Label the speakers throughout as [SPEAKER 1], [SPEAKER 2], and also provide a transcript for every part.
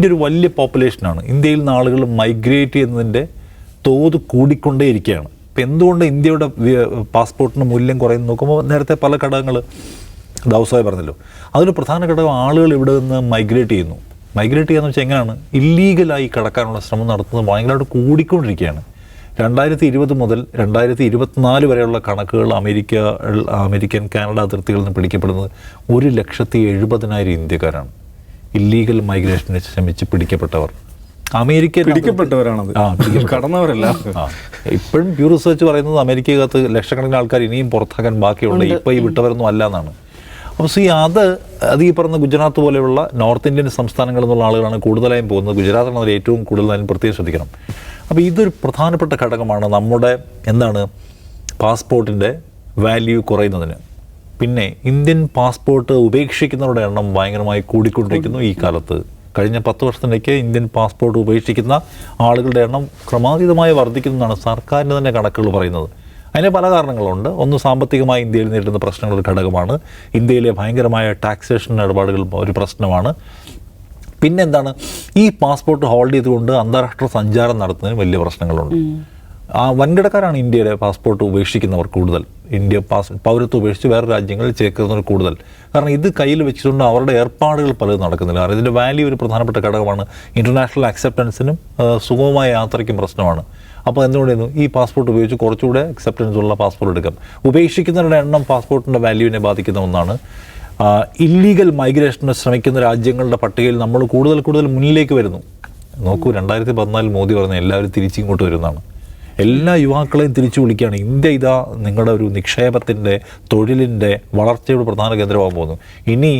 [SPEAKER 1] India ഒരു വലിയ പോപ്പുലേഷനാണ് ഇന്ത്യയിൽ നിന്ന് ആളുകൾ മൈഗ്രേറ്റ് ചെയ്യുന്നതിന്റെ തോത് കൂടിക്കൊണ്ടേയിരിക്കുകയാണ്. ഇപ്പം എന്തുകൊണ്ട് ഇന്ത്യയുടെ പാസ്പോർട്ടിന് മൂല്യം കുറയുന്നു? നോക്കുമ്പോൾ നേരത്തെ പല ഘടകങ്ങൾ ദൗസായി പറഞ്ഞല്ലോ. അതൊരു പ്രധാന ഘടകം ആളുകൾ ഇവിടെ നിന്ന് മൈഗ്രേറ്റ് ചെയ്യുന്നു. മൈഗ്രേറ്റ് ചെയ്യാന്ന് വെച്ചാൽ എങ്ങനെയാണ്? ഇല്ലീഗലായി കടക്കാനുള്ള ശ്രമം നടത്തുന്നത് ഭയങ്കരമായിട്ട് കൂടിക്കൊണ്ടിരിക്കുകയാണ്. രണ്ടായിരത്തി ഇരുപത് മുതൽ രണ്ടായിരത്തി ഇരുപത്തിനാല് വരെയുള്ള കണക്കുകൾ അമേരിക്ക അമേരിക്കൻ കാനഡ അതിർത്തികളിൽ നിന്ന് പിടിക്കപ്പെടുന്നത് ഒരു ലക്ഷത്തി എഴുപതിനായിരം ഇന്ത്യക്കാരാണ്. ഇല്ലീഗൽ മൈഗ്രേഷന് ശ്രമിച്ച് പിടിക്കപ്പെട്ടവർ. അമേരിക്ക
[SPEAKER 2] പിടിക്കപ്പെട്ടവരാണത്. കടന്നവരല്ല.
[SPEAKER 1] ഇപ്പോഴും പ്യൂ റിസർച്ച് പറയുന്നത് അമേരിക്കകത്ത് ലക്ഷക്കണക്കിന് ആൾക്കാർ ഇനിയും പുറത്താക്കാൻ ബാക്കിയുണ്ട്. ഇപ്പോൾ ഈ വിട്ടവരൊന്നും അല്ല എന്നാണ്. അപ്പോൾ സി അത് അത് ഈ പറഞ്ഞ ഗുജറാത്ത് പോലെയുള്ള നോർത്ത് ഇന്ത്യൻ സംസ്ഥാനങ്ങളിൽ നിന്നുള്ള ആളുകളാണ് കൂടുതലായും പോകുന്നത്. ഗുജറാത്താണ് അവർ ഏറ്റവും കൂടുതൽ അതിന് പ്രത്യേകം ശ്രദ്ധിക്കണം. അപ്പോൾ ഇതൊരു പ്രധാനപ്പെട്ട ഘടകമാണ് നമ്മുടെ എന്താണ് പാസ്പോർട്ടിന്റെ വാല്യൂ കുറയുന്നതിന്. പിന്നെ ഇന്ത്യൻ പാസ്പോർട്ട് ഉപേക്ഷിക്കുന്നവരുടെ എണ്ണം ഭയങ്കരമായി കൂടിക്കൊണ്ടിരിക്കുന്നു ഈ കാലത്ത്. കഴിഞ്ഞ പത്ത് വർഷത്തിലേക്ക് ഇന്ത്യൻ പാസ്പോർട്ട് ഉപേക്ഷിക്കുന്ന ആളുകളുടെ എണ്ണം ക്രമാതീതമായി വർദ്ധിക്കുന്നതാണ് സർക്കാരിന്റെ തന്നെ കണക്കുകൾ പറയുന്നത്. അതിന് പല കാരണങ്ങളുണ്ട്. ഒന്ന് സാമ്പത്തികമായി ഇന്ത്യയിൽ നേരിടുന്ന പ്രശ്നങ്ങൾ ഒരു ഘടകമാണ്. ഇന്ത്യയിലെ ഭയങ്കരമായ ടാക്സേഷൻ ഇടപാടുകൾ ഒരു പ്രശ്നമാണ്. പിന്നെന്താണ്? ഈ പാസ്പോർട്ട് ഹോൾഡ് ചെയ്തുകൊണ്ട് അന്താരാഷ്ട്ര സഞ്ചാരം നടത്തുന്നതിന് വലിയ പ്രശ്നങ്ങളുണ്ട്. ആ വൻകിടക്കാരാണ് ഇന്ത്യയുടെ പാസ്പോർട്ട് ഉപേക്ഷിക്കുന്നവർ കൂടുതൽ. ഇന്ത്യ പാസ് പൗരത്വം ഉപേക്ഷിച്ച് വേറെ രാജ്യങ്ങളിൽ ചേർക്കുന്നവർ കൂടുതൽ. കാരണം ഇത് കയ്യിൽ വെച്ചിട്ടുണ്ട് അവരുടെ ഏർപ്പാടുകൾ പലതും നടക്കുന്നില്ല. കാരണം ഇതിന്റെ വാല്യൂ ഒരു പ്രധാനപ്പെട്ട ഘടകമാണ്. ഇന്റർനാഷണൽ അക്സെപ്റ്റൻസിനും സുഗമമായ യാത്രയ്ക്കും പ്രശ്നമാണ്. അപ്പോൾ എന്തുകൊണ്ടായിരുന്നു ഈ പാസ്പോർട്ട് ഉപയോഗിച്ച് കുറച്ചുകൂടെ അക്സെപ്റ്റൻസ് ഉള്ള പാസ്പോർട്ട് എടുക്കാം? ഉപേക്ഷിക്കുന്നവരുടെ എണ്ണം പാസ്പോർട്ടിന്റെ വാല്യൂവിനെ ബാധിക്കുന്ന ഒന്നാണ്. ഇല്ലീഗൽ മൈഗ്രേഷന് ശ്രമിക്കുന്ന രാജ്യങ്ങളുടെ പട്ടികയിൽ നമ്മൾ കൂടുതൽ കൂടുതൽ മുന്നിലേക്ക് വരുന്നു. നോക്കൂ രണ്ടായിരത്തി പതിനാലിൽ മോദി പറഞ്ഞ എല്ലാവരും തിരിച്ചിങ്ങോട്ട് വരുന്നതാണ്. എല്ലാ യുവാക്കളെയും തിരിച്ചു വിളിക്കുകയാണ്. ഇന്ത്യ ഇതാ നിങ്ങളുടെ ഒരു നിക്ഷേപത്തിന്റെ തൊഴിലിന്റെ വളർച്ചയുടെ പ്രധാന കേന്ദ്രമാകാൻ പോകുന്നു. ഇനി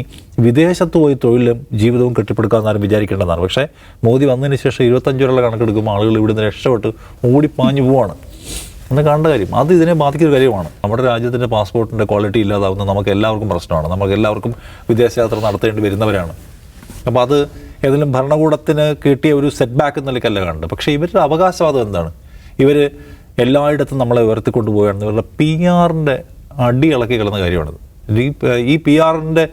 [SPEAKER 1] വിദേശത്ത് പോയി തൊഴിലും ജീവിതവും കെട്ടിപ്പടുക്കാമെന്നാരും വിചാരിക്കേണ്ടതാണ്. പക്ഷേ മോദി വന്നതിന് ശേഷം ഇരുപത്തഞ്ച് വരെയുള്ള കണക്കെടുക്കുമ്പോൾ ആളുകൾ ഇവിടുന്ന് രക്ഷപ്പെട്ട് ഓടിപ്പാഞ്ഞു പോവാണ്. എന്ന് കാണേണ്ട കാര്യം അത് ഇതിനെ ബാധിക്കുന്ന കാര്യമാണ്. നമ്മുടെ രാജ്യത്തിന്റെ പാസ്പോർട്ടിന്റെ ക്വാളിറ്റി ഇല്ലാതാവുന്ന നമുക്ക് എല്ലാവർക്കും പ്രശ്നമാണ്. നമുക്ക് എല്ലാവർക്കും വിദേശയാത്ര നടത്തേണ്ടി വരുന്നവരാണ്. അപ്പോൾ അത് ഏതെങ്കിലും ഭരണകൂടത്തിന് കിട്ടിയ ഒരു സെറ്റ് ബാക്ക് എന്ന നിലയ്ക്കല്ല കാണുന്നത് പക്ഷേ ഇവരുടെ അവകാശവാദം എന്താണ്? ഇവർ എല്ലായിടത്തും നമ്മളെ ഉയർത്തിക്കൊണ്ട് പോവുകയാണ് ഇവരുടെ പി ആറിന്റെ അടി ഇളക്കി കിടന്ന കാര്യമാണത്. ഈ പി ആറിന്റെ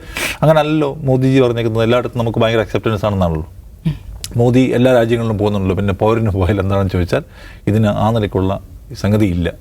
[SPEAKER 1] അങ്ങനെ അല്ലല്ലോ മോദിജി പറഞ്ഞേക്കുന്നത് എല്ലായിടത്തും നമുക്ക് ഭയങ്കര അക്സെപ്റ്റൻസ് ആണെന്നാണല്ലോ. മോദി എല്ലാ രാജ്യങ്ങളിലും പോകുന്നുണ്ടല്ലോ. പിന്നെ പൗരന് പോയാൽ എന്താണെന്ന് ചോദിച്ചാൽ ഇതിന് ആ നിലയ്ക്കുള്ള സംഗതി ഇല്ല